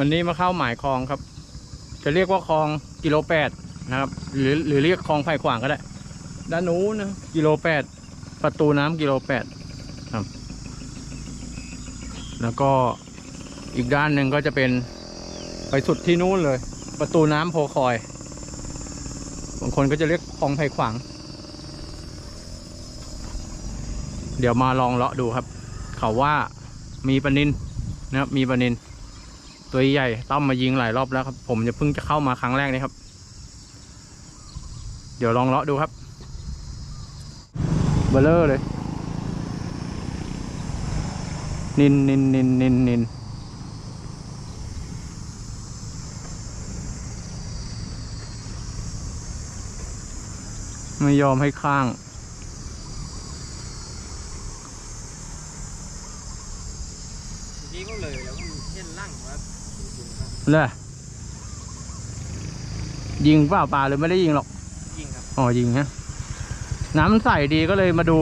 วันนี้มาเข้าหมายคลองครับ จะเรียกว่าคลองกิโลแปดนะครับ หรือหรือเรียกคลองไผ่ขวางก็ได้ ด้านนู้นนะกิโลแปดประตูน้ำกิโลแปดครับ แล้วก็อีกด้านหนึ่งก็จะเป็นไปสุดที่นู้นเลย ประตูน้ำโพคอยบางคนก็จะเรียกคลองไผ่ขวาง เดี๋ยวมาลองเลาะดูครับ เขาว่ามีปนินนะครับมีปนิน ตัวใหญ่ต้อมมายิงหลายรอบแล้วครับ ผมจะเพิ่งจะเข้ามาครั้งแรกนี้ครับ เดี๋ยวลองเลาะดูครับเบลเลอร์เลย นินนินนินนินนินไม่ยอมให้ข้าง ทีก็เลยแล้วมันเช่นล่างว่าจริงๆครับ เลยยิงเปล่าปลาเลยไม่ได้ยิงหรอก ยิงครับ อ๋อ ยิงฮะ น้ำมันใสดีก็เลยมาดู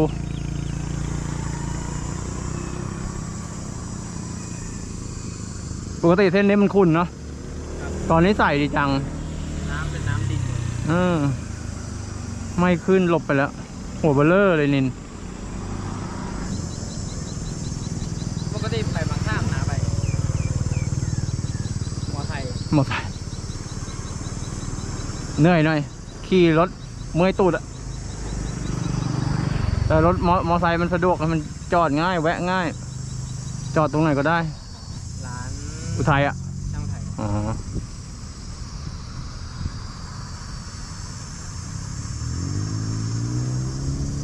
ปกติเส้นนี้มันขุ่นเนาะครับตอนนี้ใสดีจัง น้ำเป็นน้ำดินหมดเออไม่ขึ้นหลบไปแล้ว หัวเบลเลอร์เลยนิน ปกติไปบางข้ามนะไปมอ ไซค์หมดไปเหนื่อยหน่อย ขี่รถเมื่อยตูดอะแต่รถมอมอไซค์มันสะดวกมันจอดง่าย แวะง่าย จอดตรงไหนก็ได้ ร้านอุทัยอะช่างไทยอ๋อ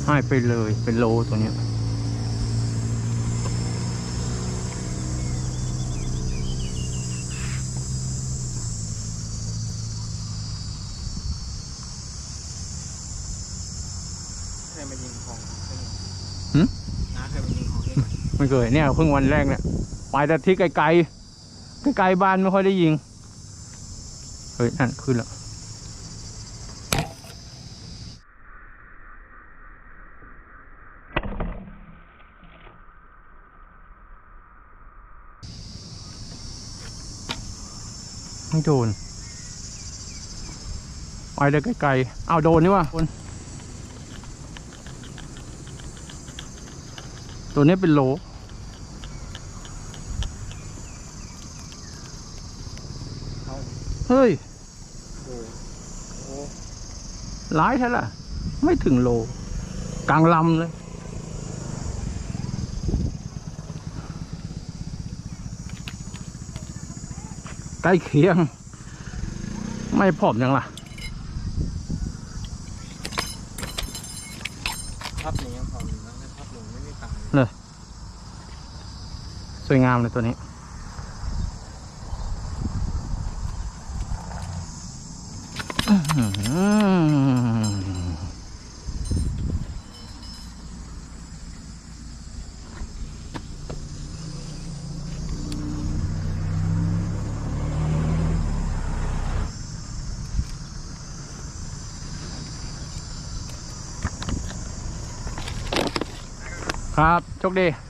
ให้ไปเลยเป็นโลตัวเนี้ย เคยมายิงของใช่ไหม หึ น้าเคยมายิงของใช่ไหมไม่เคยเนี่ยเพิ่งวันแรกเนี่ยไปแต่ที่ไกลๆไกลๆบ้านไม่ค่อยได้ยิงเฮ้ยนั่นขึ้นแล้วไม่โดนไปได้ไกลๆเอาโดนนี่วะโดน ตัวนี้เป็นโลเฮ้ยโอ้โหร้ายใช่ละไม่ถึงโล กลางลำเลย ใกล้เคียง ไม่ผอมยังล่ะพับนี้ยังพอมนะแต่พับลงไม่มีตังค์ ส วยงามเลยตัวนี้ ครับโชคดี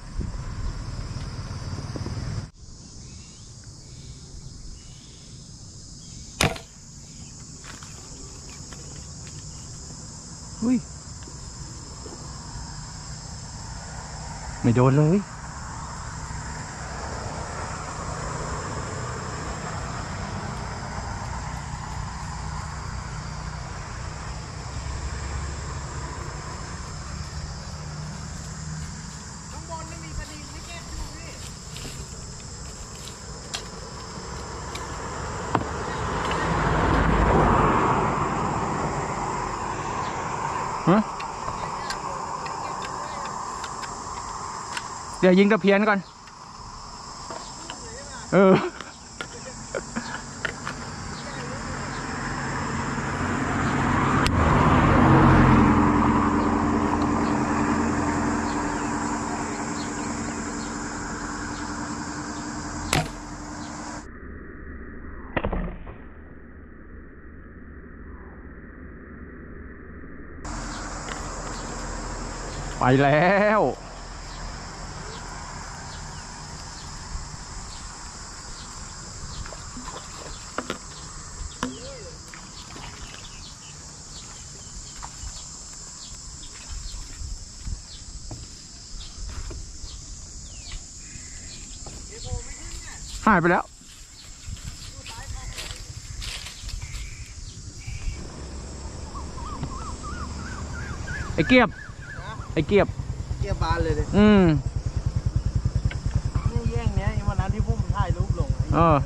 ไม่โดนเลยข้างบนไม่มีประดิษฐ์ไม่ เดี๋ยวยิงตะเพียนก่อน เออ ไปแล้ว หายไปแล้ว ไอ้เกียบ ไอ้เกียบ เกียร์บานเลยเลยอืม นี่แย่งเนี้ยวันนั้นที่พุ่มถ่ายรูปลงเออ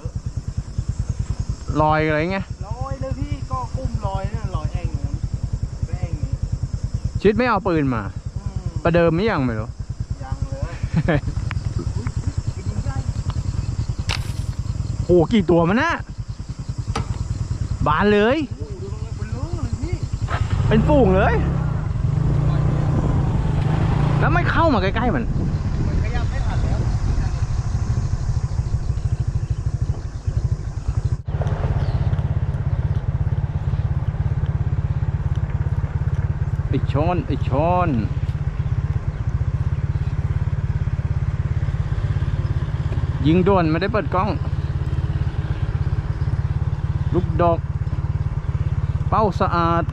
ลอยอะไรเงี้ยลอยเลยพี่ก็กุ้มลอยเนี่ยลอยแอ่งนู้นไปแอ่งนี้ชิดไม่เอาปืนมา อืมประเดิมไม่ยังไม่รู้ ยังเลยอุ๊ยอุ๊ยยิงได้ โอ้กี่ตัวมันนะบานเลย เป็นฝูงเลย แล้วไม่เข้ามาใกล้ๆมันมันขยับไม่ทันแล้วไอ้ช้อนไอช้อนยิงด่วนไม่ได้เปิดกล้อง ลูกดอก เป้าสะอาด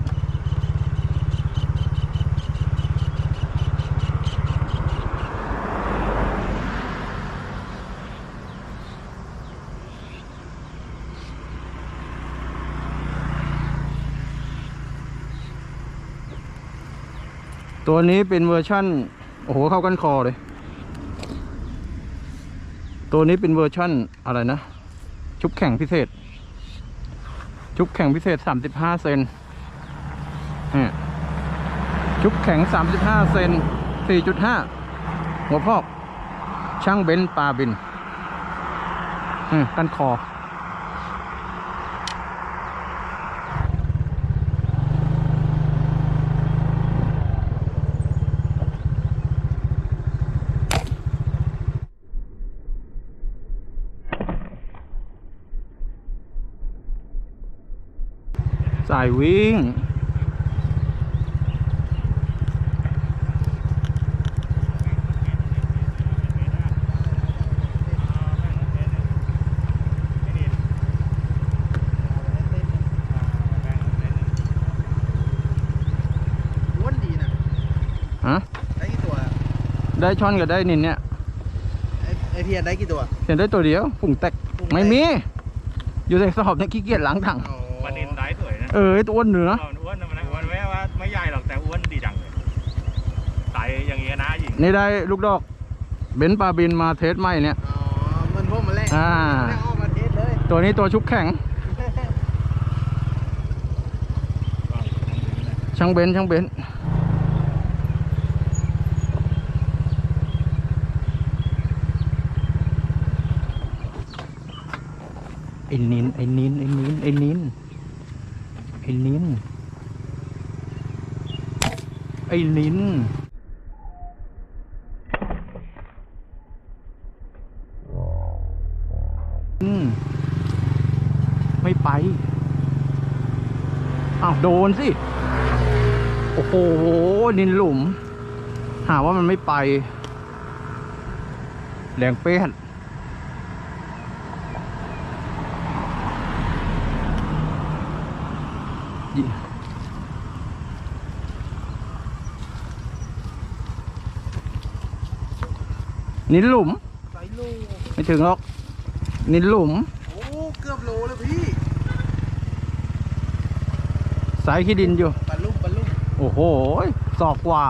ตัวนี้เป็นเวอร์ชั่น โอ้โห เข้ากันคอเลย ตัวนี้เป็นเวอร์ชั่นอะไรนะ ชุบแข่งพิเศษ ชุบแข็งพิเศษ 35 เซนจุบแข็ง 35 เซน 4.5 หัวพอก ช่างเบนปลาบินกันคอ สายวิ่ง ล้วนดีนะฮะ ได้กี่ตัวได้ช่อนกับได้นินเนี่ย ไอ้ไอเพียรได้กี่ตัว เห็นได้ตัวเดียวฝุ่งแตกฝุ่งแตก ไม่มี อยู่ในสอบเนี่ยขี้เกียจล้างถังอ๋อปลานินได้สวยนะ เออไอ้ตัวอ้วนเนื้ออ้วนนะมันนะอ้วนไม่ว่าไม่ใหญ่หรอกแต่อ้วนดีจังเลยไตอย่างเงี้ยนะหญิงนี่ได้ลูกดอก เบนซ์ปลาบินมาเทสใหม่เนี่ยอ๋อมันพวกมันแหละอ่าไม่ออกมาเทสเลยตัวนี้ตัวชุบแข็ง ช่างเบนซ์ช่างเบนซ์ไอ้นินไอ้นินไอ้นินไอ้นินไอ้นิ้น ไอ้นิ้นอืมไม่ไป อ้าว โดนสิ โอ้โห นินหลุม หาว่ามันไม่ไป แรงเปี้ย นินหลุมใส่ลูกไม่ถึงหรอก นินหลุม โอ้เกือบโลเลยพี่สายขี้ดินอยู่ ปลาลุ่มปลาลุ่มโอ้โหศอกกว่า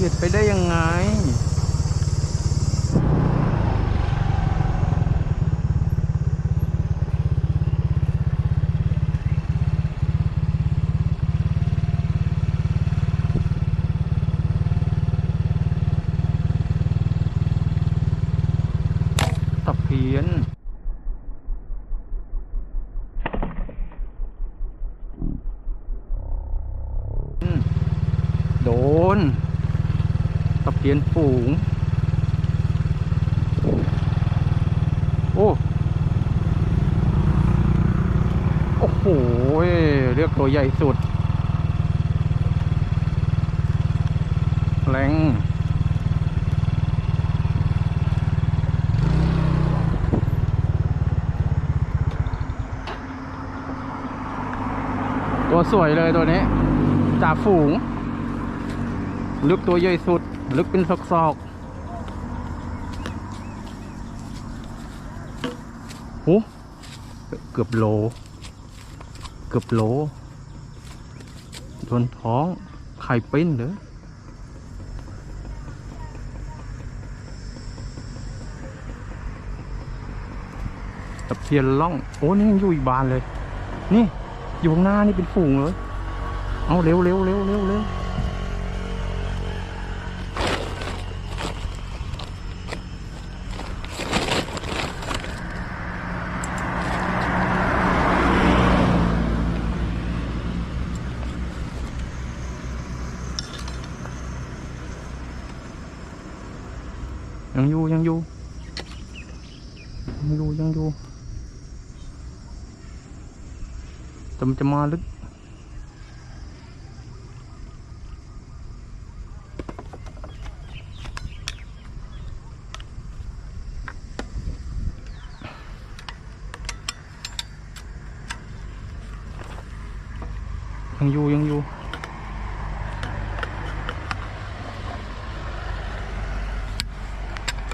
เฉียดไปได้ยังไงตะเพียน เตียนฝูง โอ้ โอ้โห เรียกตัวใหญ่สุด แรงตัวสวยเลยตัวนี้จ่าฝูง ลึกตัวใหญ่สุด ลึกเป็นซอกซอกๆโอ้เกือบโล เกือบโลโดนท้องไข่ปิ้นเลยตะเพียนล่อง โอ้นี่ยังอยู่อีกบานเลย นี่ อยู่ข้างหน้านี่เป็นฝูงเลย เอาเร็วเร็วเร็วเร็วเร็ว ยังอยู่ยังอยู่ยังอยู่ยังอยู่แต่มันจะมาลึกยังอยู่ยังอยู่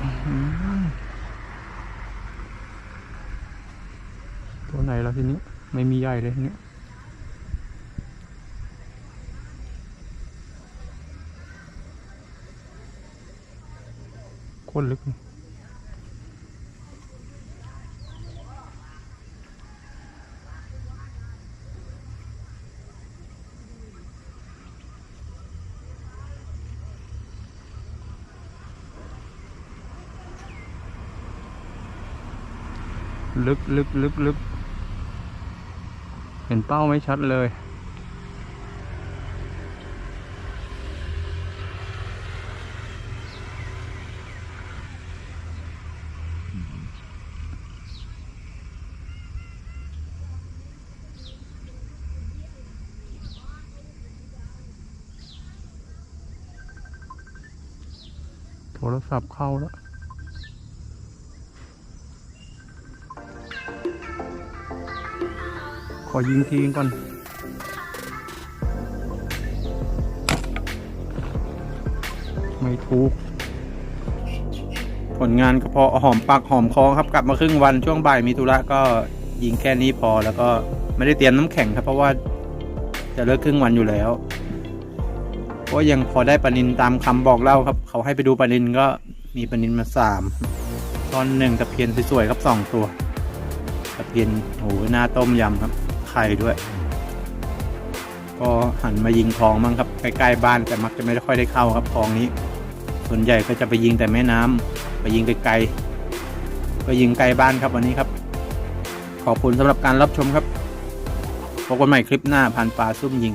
อื้อหือตัวไหนแล้วทีนี้ ไม่มีใหญ่เลยทีนี้โคตรลึกลึกลึกลึกลึก เห็นเป้าไม่ชัดเลย โทรศัพท์เข้าแล้ว อยิงทีก่อนไม่ถูก ผลงานก็พอหอมปากหอมคอครับกลับมาครึ่งวันช่วงบ่ายมีธุระก็ยิงแค่นี้พอแล้วก็ไม่ได้เตรียมน้ำแข็งครับ เพราะว่าจะเลิกครึ่งวันอยู่แล้วเพราะยังพอได้ปลานินตามคำบอกเล่าครับ เขาให้ไปดูปลานินก็มีปลานินมาสามตอนหนึ่งตะเพียนสวยๆครับสองตัวตะเพียนโอ้หหน้าต้มยำครับ ไข่ด้วย ก็หันมายิงคลองมั้งครับใกล้ๆบ้านแต่มักจะไม่ได้ค่อยได้เข้าครับคลองนี้ ส่วนใหญ่ก็จะไปยิงแต่แม่น้ำไปยิงไกลๆไปยิงไกลบ้านครับวันนี้ครับ ขอบคุณสำหรับการรับชมครับพบกันใหม่คลิปหน้าพันปลาซุ่มยิง